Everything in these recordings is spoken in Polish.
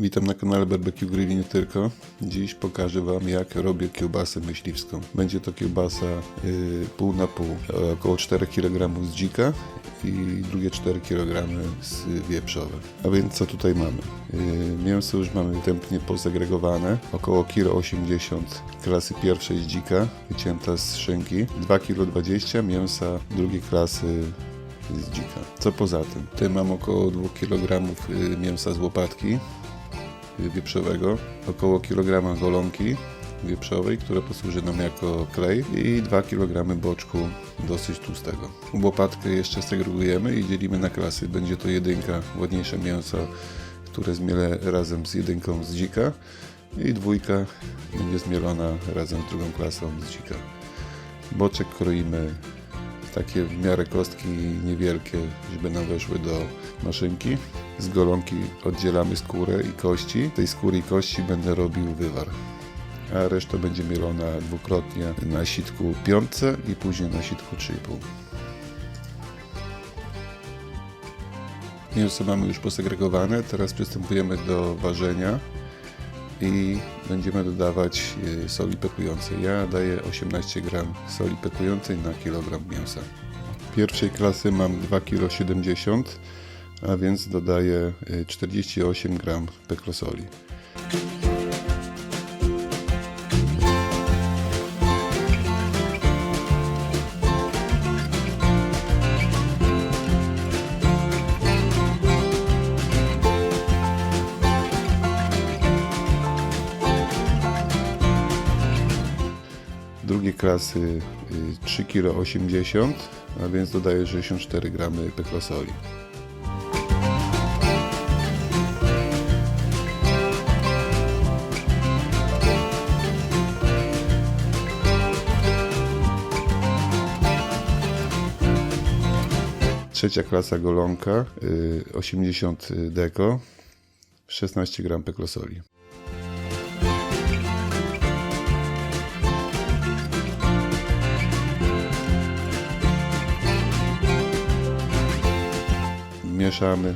Witam na kanale Barbecue Grill nie tylko. Dziś pokażę Wam jak robię kiełbasę myśliwską. Będzie to kiełbasa y, pół na pół, e, około 4 kg z dzika i drugie 4 kg z wieprzowe. A więc co tutaj mamy? Y, mięso już mamy wstępnie pozagregowane, około 1,80 kg klasy pierwszej z dzika, wycięta z szynki, 2,20 kg mięsa drugiej klasy z dzika. Co poza tym? Tutaj mam około 2 kg mięsa z łopatki y, wieprzowego, około kilograma golonki wieprzowej, która posłuży nam jako klej i 2 kg boczku dosyć tłustego. Łopatkę jeszcze segregujemy i dzielimy na klasy. Będzie to jedynka, ładniejsze mięso, które zmielę razem z jedynką z dzika i dwójka będzie zmielona razem z drugą klasą z dzika. Boczek kroimy takie w miarę kostki niewielkie, żeby nam weszły do maszynki. Z golonki oddzielamy skórę i kości. Z tej skóry i kości będę robił wywar. A reszta będzie mielona dwukrotnie na sitku piątce i później na sitku 3,5. Mięso mamy już posegregowane, teraz przystępujemy do ważenia i będziemy dodawać y, soli pekującej. Ja daję 18 gram soli pekującej na kilogram mięsa. Pierwszej klasy mam 2,70 kg, a więc dodaję y, 48 gram pekrosoli. drugiej klasy y, 3,80 kg, a więc dodaję 64 gramy pekrosoli. Trzecia klasa golonka y, 80 deko 16 gram pekrosoli. mieszamy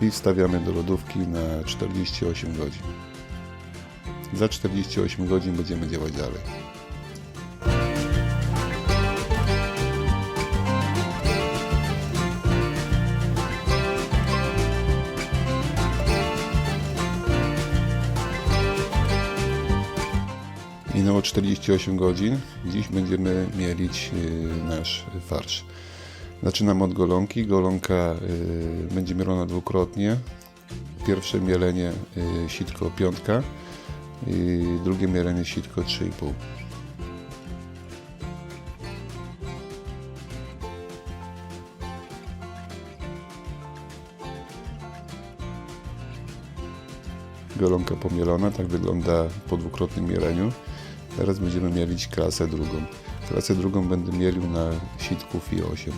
i wstawiamy do lodówki na 48 godzin. Za 48 godzin będziemy działać dalej. Minęło 48 godzin. Dziś będziemy mielić y, nasz farsz. Zaczynam od golonki. Golonka y, będzie mielona dwukrotnie. Pierwsze mielenie y, sitko piątka i drugie mielenie sitko 3,5. Golonka pomielona, tak wygląda po dwukrotnym mieleniu. Teraz będziemy mielić klasę drugą. Klasę drugą będę mielił na sitku FI8.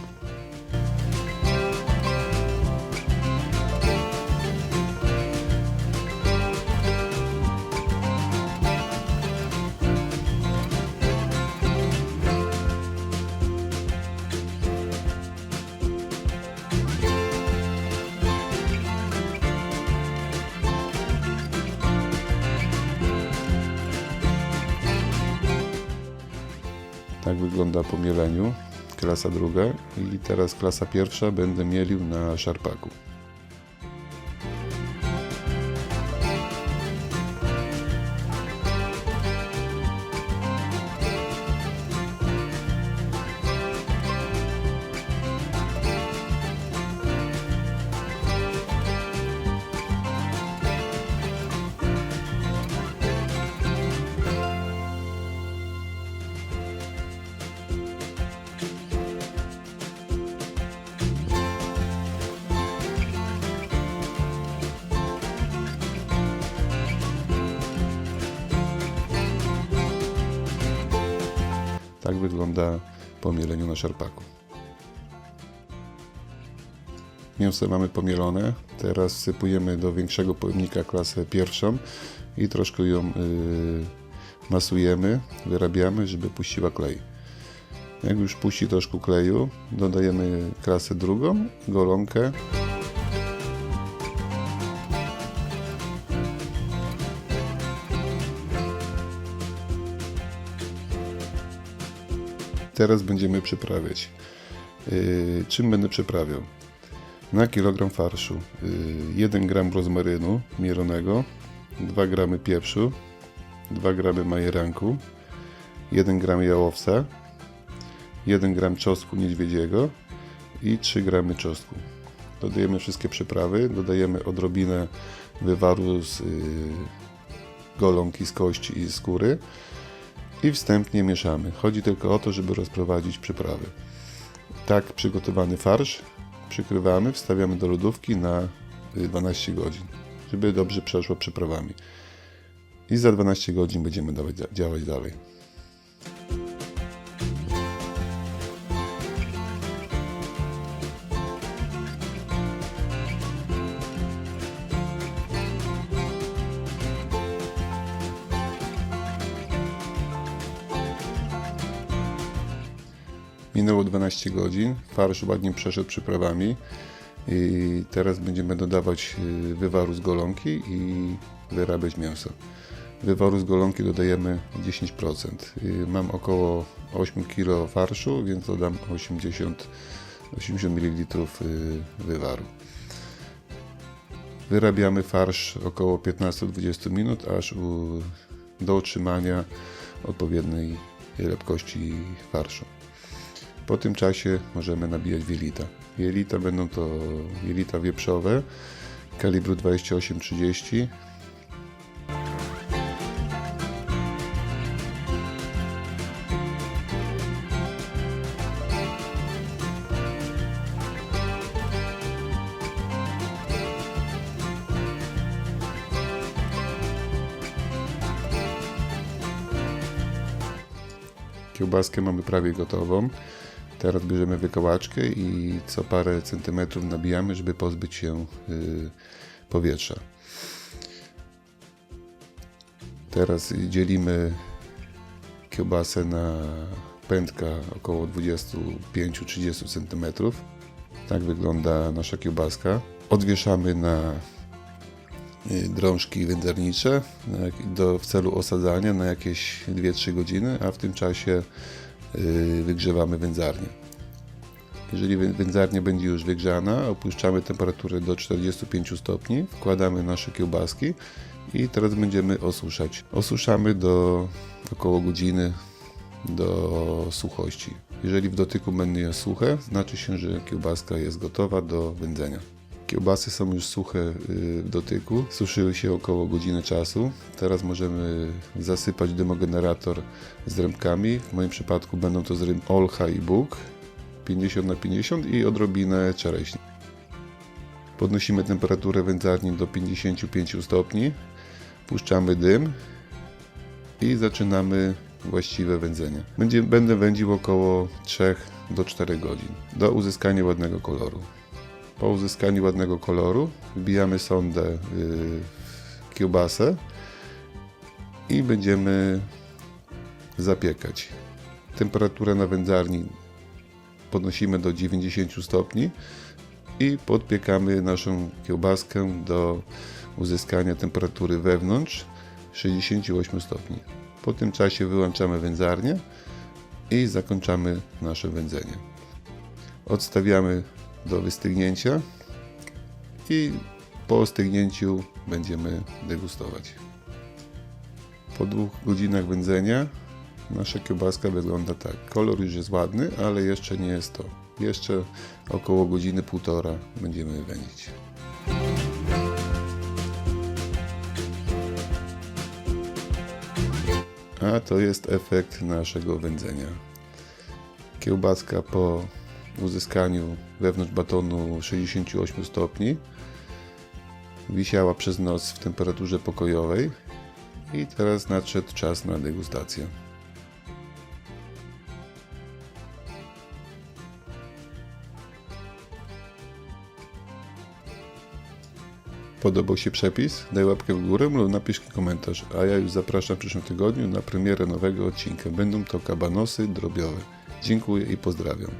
jak wygląda po mieleniu, klasa druga i teraz klasa pierwsza będę mielił na szarpaku. Tak wygląda po mieleniu na szarpaku. Mięso mamy pomielone. Teraz wsypujemy do większego pojemnika klasę pierwszą i troszkę ją y, masujemy, wyrabiamy, żeby puściła klej. Jak już puści troszkę kleju, dodajemy klasę drugą, golonkę Teraz będziemy przyprawiać. Yy, czym będę przyprawiał? Na kilogram farszu yy, 1 gram rozmarynu mielonego, 2 gramy pieprzu, 2 gramy majeranku, 1 gram jałowca, 1 gram czosnku niedźwiedziego i 3 gramy czosnku. Dodajemy wszystkie przyprawy, dodajemy odrobinę wywaru z yy, golonki, z kości i skóry i wstępnie mieszamy. Chodzi tylko o to, żeby rozprowadzić przyprawy. Tak przygotowany farsz przykrywamy, wstawiamy do lodówki na y, 12 godzin, żeby dobrze przeszło przyprawami. I za 12 godzin będziemy dawać, działać dalej. Minęło 12 godzin, farsz ładnie przeszedł przyprawami i teraz będziemy dodawać y, wywaru z golonki i wyrabiać mięso. Wywaru z golonki dodajemy 10%. Y, Mam około 8 kg farszu, więc dodam 80, 80 ml wywaru. Wyrabiamy farsz około 15-20 minut, aż do otrzymania odpowiedniej lepkości farszu. Po tym czasie możemy nabijać wielita. Wielita będą to wielita wieprzowe kalibru 28-30. Kiełbaskę mamy prawie gotową. Teraz bierzemy wykołaczkę i co parę centymetrów nabijamy, żeby pozbyć się y, powietrza. Teraz dzielimy kiełbasę na pętka około 25-30 cm. Tak wygląda nasza kiełbaska. Odwieszamy na y, drążki wędzarnicze do, w celu osadzania na jakieś 2-3 godziny, a w tym czasie wygrzewamy wędzarnię. Jeżeli wę- wędzarnia będzie już wygrzana, opuszczamy temperaturę do 45 stopni, wkładamy nasze kiełbaski i teraz będziemy osuszać. Osuszamy do około godziny do suchości. Jeżeli w dotyku będzie suche, znaczy się, że kiełbaska jest gotowa do wędzenia. Kiełbasy są już suche y, w dotyku, suszyły się około godziny czasu. Teraz możemy zasypać dymogenerator z rębkami. W moim przypadku będą to z ręb Olcha i Bóg 50 na 50 i odrobinę czereśni. Podnosimy temperaturę wędzarni do 55 stopni, puszczamy dym i zaczynamy właściwe wędzenie. Będzie, będę wędził około 3 do 4 godzin do uzyskania ładnego koloru. Po uzyskaniu ładnego koloru wbijamy sondę y, w kiełbasę i będziemy zapiekać. Temperaturę na wędzarni podnosimy do 90 stopni i podpiekamy naszą kiełbaskę do uzyskania temperatury wewnątrz 68 stopni. Po tym czasie wyłączamy wędzarnię i zakończamy nasze wędzenie. Odstawiamy do wystygnięcia i po ostygnięciu będziemy degustować. Po dwóch godzinach wędzenia nasza kiełbaska wygląda tak. Kolor już jest ładny, ale jeszcze nie jest to. Jeszcze około godziny półtora będziemy wędzić. A to jest efekt naszego wędzenia. Kiełbaska po uzyskaniu wewnątrz batonu 68 stopni wisiała przez noc w temperaturze pokojowej i teraz nadszedł czas na degustację. Podobał się przepis? Daj łapkę w górę lub napisz komentarz, a ja już zapraszam w przyszłym tygodniu na premierę nowego odcinka. Będą to kabanosy drobiowe. Dziękuję i pozdrawiam.